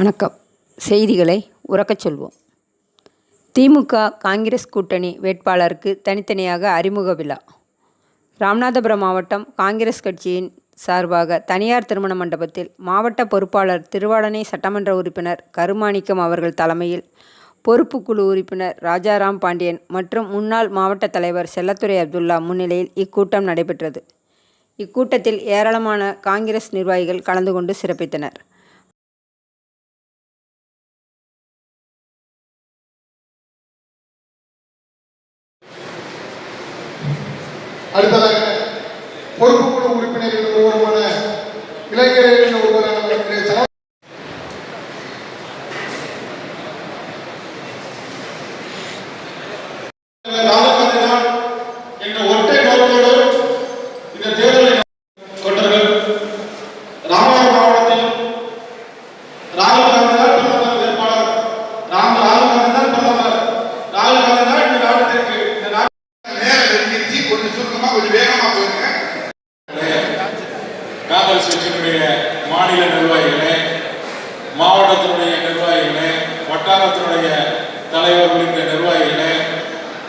வணக்கம். செய்திகளை உறக்கச் சொல்வோம். திமுக காங்கிரஸ் கூட்டணி வேட்பாளருக்கு தனித்தனியாக அறிமுக விழா. ராமநாதபுரம் மாவட்டம் காங்கிரஸ் கட்சியின் சார்பாக தனியார் திருமண மண்டபத்தில் மாவட்ட பொறுப்பாளர் திருவாடனை சட்டமன்ற உறுப்பினர் கருமாணிக்கம் அவர்கள் தலைமையில் பொறுப்பு குழு உறுப்பினர் ராஜாராம் பாண்டியன் மற்றும் முன்னாள் மாவட்ட தலைவர் செல்லத்துறை அப்துல்லா முன்னிலையில் இக்கூட்டம் நடைபெற்றது. இக்கூட்டத்தில் ஏராளமான காங்கிரஸ் நிர்வாகிகள் கலந்து கொண்டு சிறப்பித்தனர். அடுத்ததாக பொறுப்புக்குழு உறுப்பினர்கள் ஒருவருமான இளைஞர்களில் ஒருவரான காங்கிரஸ் மாநில நிர்வாகிகளே மாவட்டத்தினுடைய நிர்வாகிகளே வட்டாரத்தினுடைய தலைவர் நிர்வாகிகளே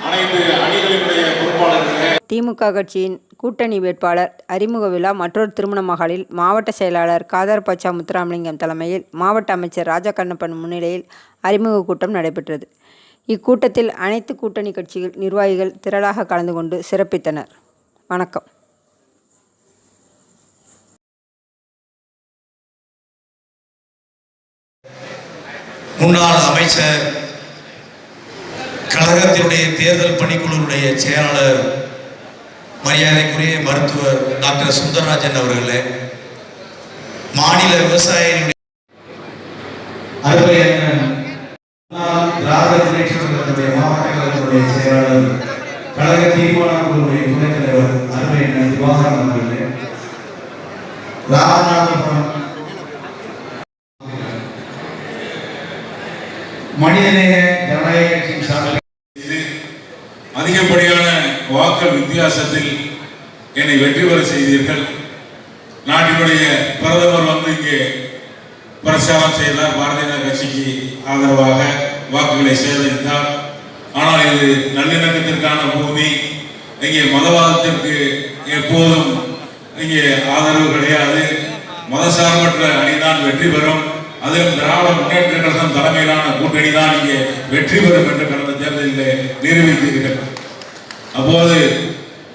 அனைத்து அணிகளினுடைய பொறுப்பாளர்களே. திமுக கட்சியின் கூட்டணி வேட்பாளர் அறிமுக விழா மற்றொரு திருமண மகளில் மாவட்ட செயலாளர் காதர் பச்சா முத்துராமலிங்கம் தலைமையில் மாவட்ட அமைச்சர் ராஜா கண்ணப்பன் முன்னிலையில் அறிமுக கூட்டம் நடைபெற்றது. இக்கூட்டத்தில் அனைத்து கூட்டணி கட்சிகள் நிர்வாகிகள் திரளாக கலந்து கொண்டு சிறப்பித்தனர். வணக்கம். முன்னாள் அமைச்சர் கழகத்தினுடைய தேர்தல் பணிக்குழுவுடைய செயலாளர் மரியாதைக்குரிய மருத்துவர் டாக்டர் சுந்தரராஜன் அவர்களே மாநில விவசாயிகளுடைய அறுவை அண்ணன் முன்னாள் திராவிட முன்னேற்ற கழகத்தினுடைய மாவட்ட கழகத்தினுடைய செயலாளர் கழக தீர்மான குழுவுடைய துணைத் தலைவர் அறுவை அண்ணன் திவாகரன் அவர்களே ராமநாதபுரம் மனிதநேய ஜனநாயக கட்சியின் சார்பில் அதிகப்படியான வாக்கள் வித்தியாசத்தில் என்னை வெற்றி பெற செய்தீர்கள். நாட்டினுடைய பிரதமர் வந்து இங்கே பிரச்சாரம் செய்தார். பாரதிய ஜனதா கட்சிக்கு ஆதரவாக வாக்குகளை சேகரித்தார். ஆனால் இது நல்லிணக்கத்திற்கான பூமி. இங்கே மதவாதத்திற்கு எப்போதும் இங்கே ஆதரவு கிடையாது. மதசார்பற்ற அணிதான் வெற்றி பெறும். அதிலும் திராவிட முன்னேற்ற கழகம் தலைமையிலான கூட்டணி தான் இங்கே வெற்றி பெறும் என்று கடந்த தேர்தலில் நிரூபித்தீர்கள் அப்போது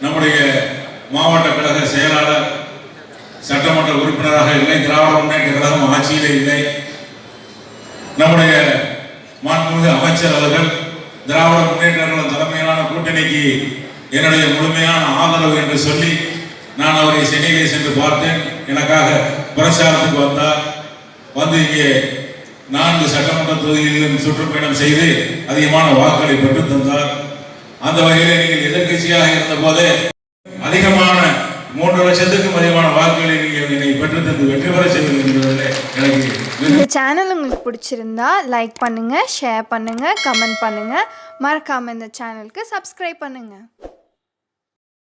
நம்முடைய மாவட்ட கழக செயலாளர் சட்டமன்ற உறுப்பினராக இல்லை திராவிட முன்னேற்ற கழகம் ஆட்சியிலே இல்லை. நம்முடைய மாண்புமிகு அமைச்சர் அவர்கள் திராவிட முன்னேற்ற கழகம் தலைமையிலான கூட்டணிக்கு என்னுடைய முழுமையான ஆதரவு என்று சொல்லி நான் அவரை சென்னையிலே சென்று பார்த்தேன். எனக்காக பிரச்சாரத்துக்கு வந்தார். வந்து இங்கே நான்கு சட்டமன்ற தொகுதிகளிலும் சுற்றுப்பயணம் செய்து அதிகமான வாக்குகளை பெற்று தந்தார் அந்த வகையில் நீங்கள் எதிர்கட்சியாக இருந்த போதே அதிகமான மூன்று லட்சத்துக்கும் அதிகமான வாக்குகளை நீங்கள் என்னை பெற்று தந்து வெற்றி பெற செய்வீர்கள் என்பதில் எனக்கு இந்த சேனல் உங்களுக்கு பிடிச்சிருந்தா லைக் பண்ணுங்கள் ஷேர் பண்ணுங்கள் கமெண்ட் பண்ணுங்கள் மறக்காமல் இந்த சேனலுக்கு சப்ஸ்கிரைப் பண்ணுங்கள்